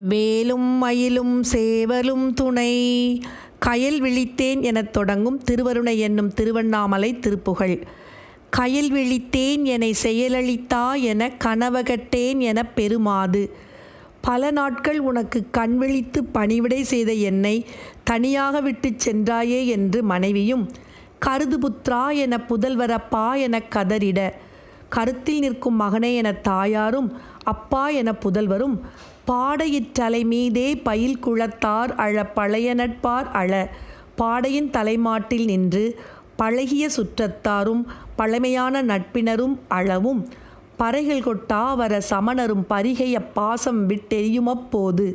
வேலும் மயிலும் சேவலும் துணை. கயல் விழித்தேன் எனத் தொடங்கும் திருவருணை என்னும் திருவண்ணாமலை திருப்புகழ். கயல் விழித்தேன் எனை செயலளித்தா என கனவகட்டேன் என பெருமாது. பல நாட்கள் உனக்கு கண் விழித்து பணிவிடை செய்த என்னை தனியாக விட்டுச் சென்றாயே என்று மனைவியும் கருது புத்ரா என புதல்வரப்பா என கதறிட. கருத்தில் நிற்கும் மகனே என தாயாரும் அப்பா என புதல்வரும் பாடையிற்றலை மீதே பயில் குளத்தார் அழ பழைய நட்பார் அழ. பாடையின் தலைமாட்டில் நின்று பழகிய சுற்றத்தாரும் பழமையான நட்பினரும் அழவும். பறைகள் கொட்டா வர சமணரும் பரிகைய பாசம் விட்டெரியுமப்போது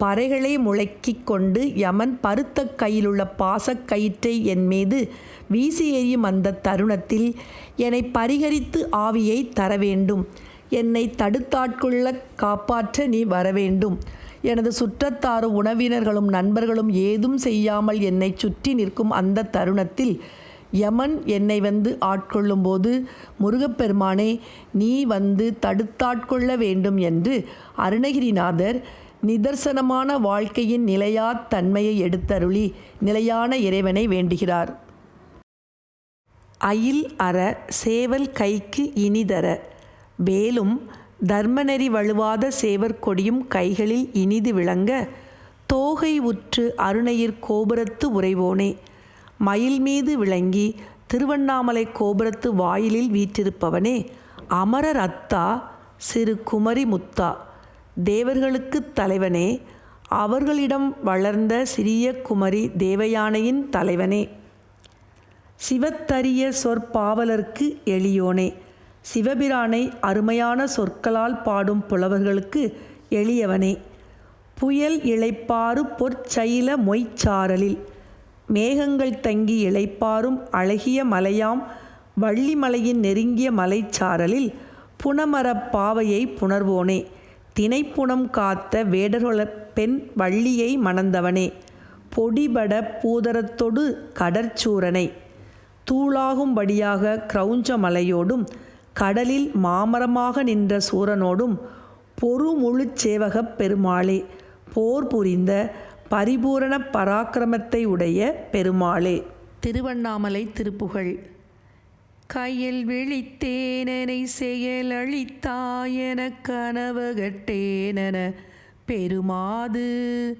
பறைகளை முழக்கிக் கொண்டு யமன் பருத்த கையிலுள்ள பாசக் கயிற்றை என் மீது வீசி எறியும் அந்த தருணத்தில் என்னை பரிகரித்து ஆவியை தர வேண்டும் என்னை தடுத்தாட்கொள்ள காப்பாற்ற நீ வரவேண்டும். எனது சுற்றத்தாரும் உணவினர்களும் நண்பர்களும் ஏதும் செய்யாமல் என்னை சுற்றி நிற்கும் அந்த தருணத்தில் யமன் என்னை வந்து ஆட்கொள்ளும்போது முருகப்பெருமானே நீ வந்து தடுத்தாட்கொள்ள வேண்டும் என்று அருணகிரிநாதர் நிதர்சனமான வாழ்க்கையின் நிலையா தன்மையை எடுத்தருளி நிலையான இறைவனை வேண்டுகிறார். அயில் அற சேவல் கைக்கு இனிதர வேலும் தர்மநெறி வழுவாத சேவர் கொடியும் கைகளில் இனிது விளங்க தோகை உற்று அருணையிற் கோபுரத்து உறைவோனே. மயில் மீது விளங்கி திருவண்ணாமலை கோபுரத்து வாயிலில் வீற்றிருப்பவனே அமரர் அத்தா சிறு குமரி முத்தா. தேவர்களுக்குத் தலைவனே அவர்களிடம் வளர்ந்த சிறிய குமரி தேவயானையின் தலைவனே. சிவத்தரிய சொற்பாவலர்க்கு எளியோனே. சிவபிரானை அருமையான சொற்களால் பாடும் புலவர்களுக்கு எளியவனே. புயல் இழைப்பாறு பொற்சைல மொய்ச்சாரலில் மேகங்கள் தங்கி இளைப்பாறும் அழகிய மலையாம். வள்ளிமலையின் நெருங்கிய மலைச்சாரலில் புனமரப் பாவையை புணர்வோனே. தினைப்புணம் காத்த வேடர்குல பெண் வள்ளியை மணந்தவனே. பொடிபட பூதரத்தொடு கடற்சூரனை. தூளாகும்படியாக கிரௌஞ்ச மலையோடும் கடலில் மாமரமாக நின்ற சூரனோடும் பொறுமுழு சேவகப் பெருமாளே போர் புரிந்த பரிபூரண பராக்கிரமத்தை உடைய பெருமாளே. திருவண்ணாமலை திருப்புகழ். கையில் விழித்தேனனை செயலழித்தாயன கனவகட்டேனன பெருமாது.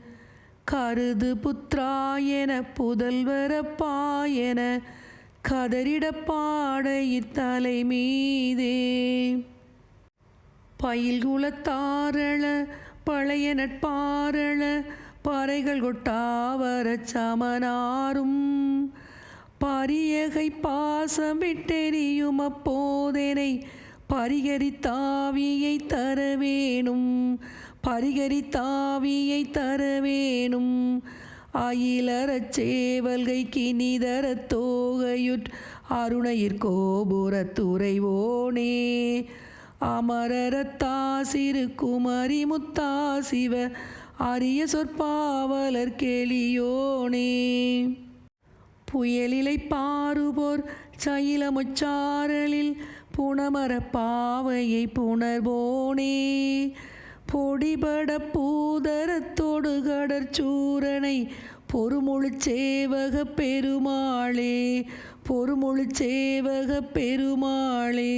கருது புத்ராயன புதல்வரப்பாயன கதறிட இத்தலை மீதே பயில் குலத்தாரள பழைய நட்பாரள பறைகள் கொட்டாவரச் சமனாரும். பரியகை பாசம் விட்டெறியும் அப்போதெனை பரிகரித்தாவியை தர வேணும் பரிகரித்தாவியை தரவேணும். அயிலறச் சேவல்கை கிணிதர தோகையுற் அருணையிற் கோபுரத்துறைவோனே அமரத்தாசிறு குமரி முத்தாசிவ அரிய சொற்பாவலர் கேளியோனே புயலிலை பாருபோர் சயிலமுச்சாரலில் புனமர பாவையை புணர்வோனே. பொடிபட பூதரத்தோடு கடற்சூரனை பொறுமொழி சேவக பெருமாளே பொறுமொழி சேவக பெருமாளே.